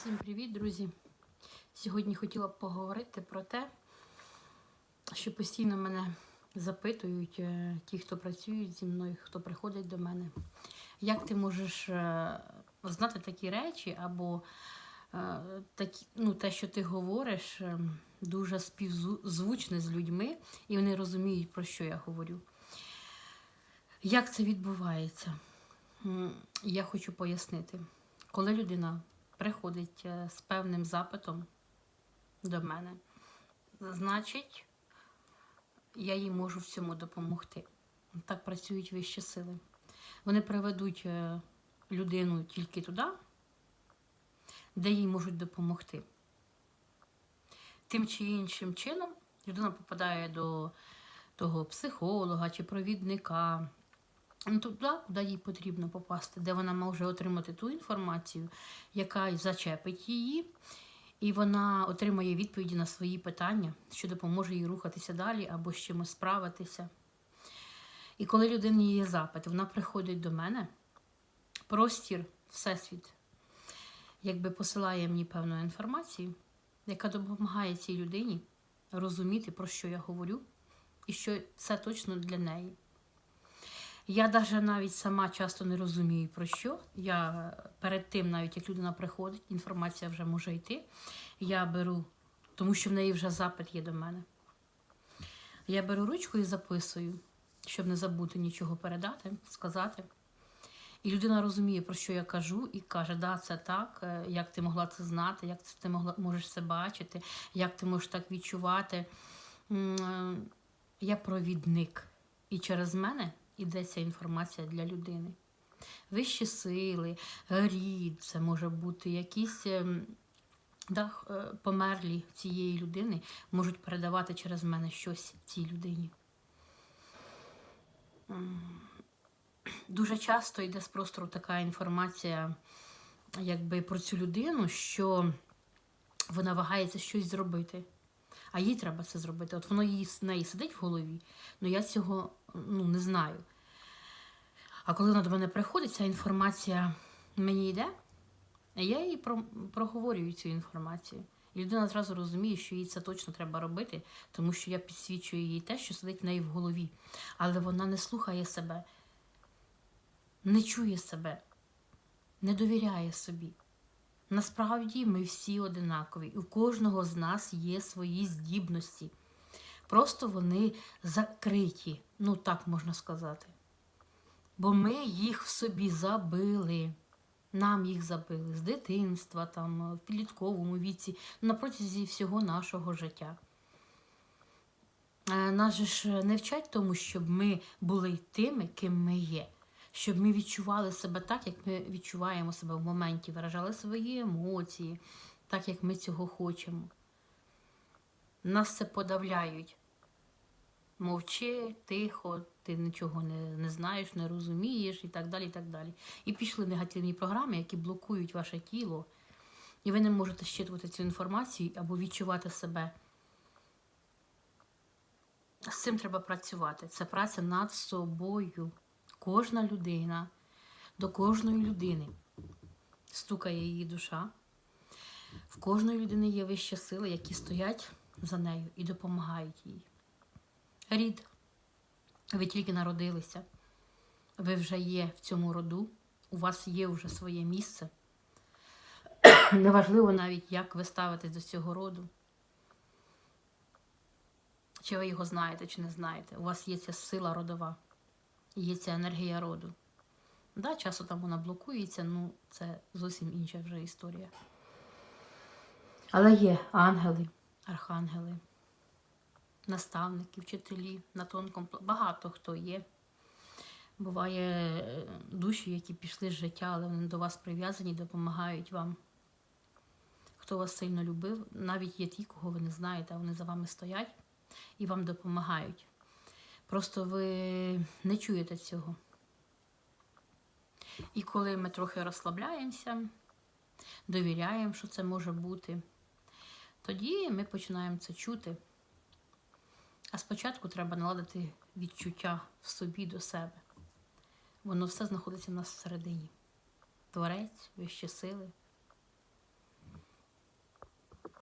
Всім привіт, друзі! Сьогодні хотіла б поговорити про те, що постійно мене запитують е, ті, хто працюють зі мною, хто приходить до мене. Як ти можеш е, знати такі речі, або е, такі, ну, те, що ти говориш, дуже співзвучне з людьми, і вони розуміють, про що я говорю. Як це відбувається? Я хочу пояснити. Коли людина приходить е, з певним запитом до мене, значить, я їй можу в цьому допомогти. Так працюють вищі сили. Вони приведуть е, людину тільки туди, де їй можуть допомогти. Тим чи іншим чином людина попадає до того психолога чи провідника. Ну, туди, куди їй потрібно попасти, де вона може отримати ту інформацію, яка зачепить її, і вона отримає відповіді на свої питання, що допоможе їй рухатися далі або з чимось справитися. І коли людині є запит, вона приходить до мене, простір, всесвіт, якби посилає мені певну інформацію, яка допомагає цій людині розуміти, про що я говорю, і що це точно для неї. Я навіть навіть сама часто не розумію про що. Я перед тим, навіть як людина приходить, інформація вже може йти. Я беру, тому що в неї вже запит є до мене. Я беру ручку і записую, щоб не забути нічого передати, сказати. І людина розуміє, про що я кажу, і каже, да, це так, е, як ти могла це знати, як ти могла, можеш це бачити, як ти можеш так відчувати. Е, Я провідник. І через мене іде ця інформація для людини. Вищі сили, рід, це може бути якісь ем, да, е, померлі цієї людини, можуть передавати через мене щось цій людині. Дуже часто йде з простору така інформація, якби про цю людину, що вона вагається щось зробити. А їй треба це зробити. От воно їй в неї сидить в голові, але я цього ну, не знаю. А коли вона до мене приходить, ця інформація мені йде, я їй про, проговорюю цю інформацію. І людина зразу розуміє, що їй це точно треба робити, тому що я підсвічую їй те, що сидить в неї в голові. Але вона не слухає себе, не чує себе, не довіряє собі. Насправді ми всі одинакові, і у кожного з нас є свої здібності. Просто вони закриті, ну так можна сказати. Бо ми їх в собі забили. Нам їх забили з дитинства, там, в підлітковому віці, на протязі всього нашого життя. Е, Нас же ж не вчать тому, щоб ми були тими, ким ми є щоб ми відчували себе так, як ми відчуваємо себе в моменті, виражали свої емоції, так, як ми цього хочемо. Нас це подавляють. Мовчи, тихо, ти нічого не, не знаєш, не розумієш і так далі. І так далі. І пішли негативні програми, які блокують ваше тіло, і ви не можете щитувати цю інформацію або відчувати себе. З цим треба працювати. Це праця над собою. Кожна людина, до кожної людини стукає її душа. В кожної людини є вищі сили, які стоять за нею і допомагають їй. Рід, ви тільки народилися, ви вже є в цьому роду, у вас є вже своє місце. Неважливо навіть, як ви ставитесь до цього роду. Чи ви його знаєте, чи не знаєте. У вас є ця сила родова є ця енергія роду. Да, Часу там вона блокується, ну це зовсім інша вже історія. Але є ангели, архангели, наставники, вчителі на тонкому багато хто є. Буває е, душі, які пішли з життя, але вони до вас прив'язані, допомагають вам. Хто вас сильно любив, навіть є ті, кого ви не знаєте, а вони за вами стоять і вам допомагають. Просто ви не чуєте цього. І коли ми трохи розслабляємося, довіряємо, що це може бути, тоді ми починаємо це чути. А спочатку треба наладити відчуття в собі до себе. Воно все знаходиться в нас всередині. Творець, вищі сили,